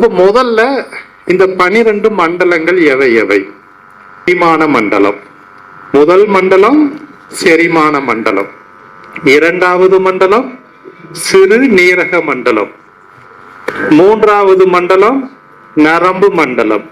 அப்ப முதல்ல இந்த பனிரெண்டு மண்டலங்கள் எவை எவை? செரிமான மண்டலம். முதல் மண்டலம் செரிமான மண்டலம். இரண்டாவது மண்டலம் சிறு நீரக மண்டலம். மூன்றாவது மண்டலம் நரம்பு மண்டலம்.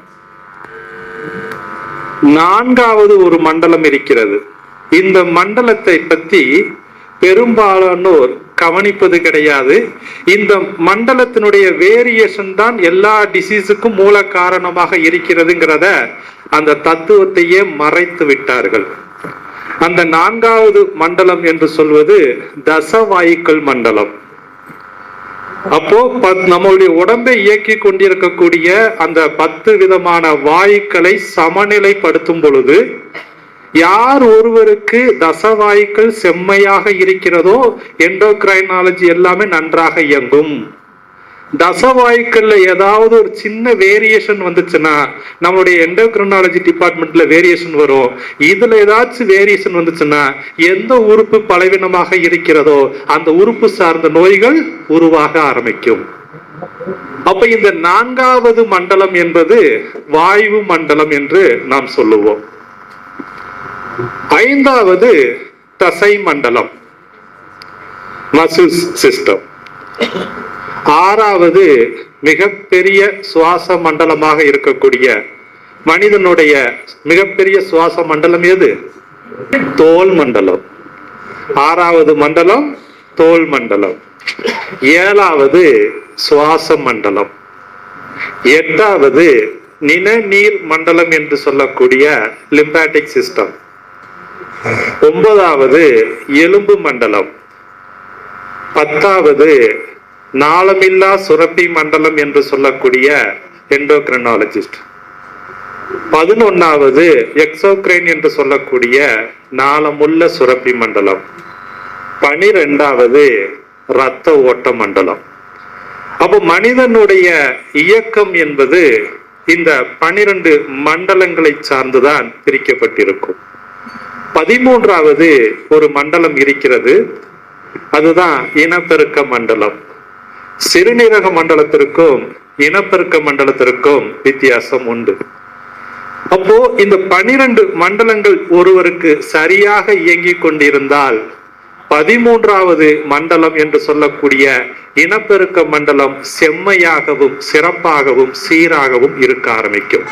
நான்காவது ஒரு மண்டலம் இருக்கிறது. இந்த மண்டலத்தை பத்தி பெரும்பாலானோர் கவனிப்பது கிடையாது. இந்த மண்டலத்தினுடைய வேரியேஷன் தான் எல்லா டிசீஸுக்கும் மூல காரணமாக இருக்கிறதுங்கிறத அந்த தத்துவத்தையே மறைத்து விட்டார்கள். அந்த நான்காவது மண்டலம் என்று சொல்வது தசவாயுக்கள் மண்டலம். அப்போ பத்- நம்மளுடைய உடம்பை இயக்கி கொண்டிருக்கக்கூடிய அந்த பத்து விதமான வாயுக்களை சமநிலைப்படுத்தும் பொழுது யார் ஒருவருக்கு தசவாய்க்கள் செம்மையாக இருக்கிறதோ எண்டோகிரைனாலஜி எல்லாமே நன்றாக இயங்கும். தசவாயுக்கள்ல ஏதாவது ஒரு சின்ன வேரியேஷன் வந்துச்சுன்னா நம்மளுடைய எண்டோகிரினாலஜி டிபார்ட்மெண்ட்ல வேரியேஷன் வரும். இதுல ஏதாச்சும் வேரியேஷன் வந்துச்சுன்னா எந்த உறுப்பு பலவீனமாக இருக்கிறதோ அந்த உறுப்பு சார்ந்த நோய்கள் உருவாக ஆரம்பிக்கும். அப்ப இந்த நான்காவது மண்டலம் என்பது வாயு மண்டலம் என்று நாம் சொல்லுவோம். ஐந்தாவது தசை மண்டலம் மசில்ஸ் சிஸ்டம் ஆறாவது மிகப்பெரிய சுவாச மண்டலமாக இருக்கக்கூடிய மனிதனுடைய மிகப்பெரிய சுவாச மண்டலம் எது? தோல் மண்டலம். ஆறாவது மண்டலம் தோல் மண்டலம். ஏழாவது சுவாச மண்டலம். எட்டாவது நிணநீர் மண்டலம் என்று சொல்லக்கூடிய லிம்பாட்டிக் சிஸ்டம் ஒன்பதாவது எலும்பு மண்டலம். பத்தாவது நாளமில்லா சுரப்பி மண்டலம் என்று சொல்லக்கூடிய எண்டோக்ரினாலஜிஸ்ட் பதினொன்னாவது எக்ஸோக்ரைன் என்று சொல்லக்கூடிய நாளமுள்ள சுரப்பி மண்டலம். பனிரெண்டாவது இரத்த ஓட்ட மண்டலம். அப்போ மனிதனுடைய இயக்கம் என்பது இந்த பனிரெண்டு மண்டலங்களை சார்ந்துதான் பிரிக்கப்பட்டிருக்கும். பதிமூன்றாவது ஒரு மண்டலம் இருக்கிறது. அதுதான் இனப்பெருக்க மண்டலம். சிறுநீரக மண்டலத்திற்கும் இனப்பெருக்க மண்டலத்திற்கும் வித்தியாசம் உண்டு. அப்போ இந்த பனிரெண்டு மண்டலங்கள் ஒருவருக்கு சரியாக இயங்கிக் கொண்டிருந்தால் பதிமூன்றாவது மண்டலம் என்று சொல்லக்கூடிய இனப்பெருக்க மண்டலம் செம்மையாகவும் சிறப்பாகவும் சீராகவும் இருக்க ஆரம்பிக்கும்.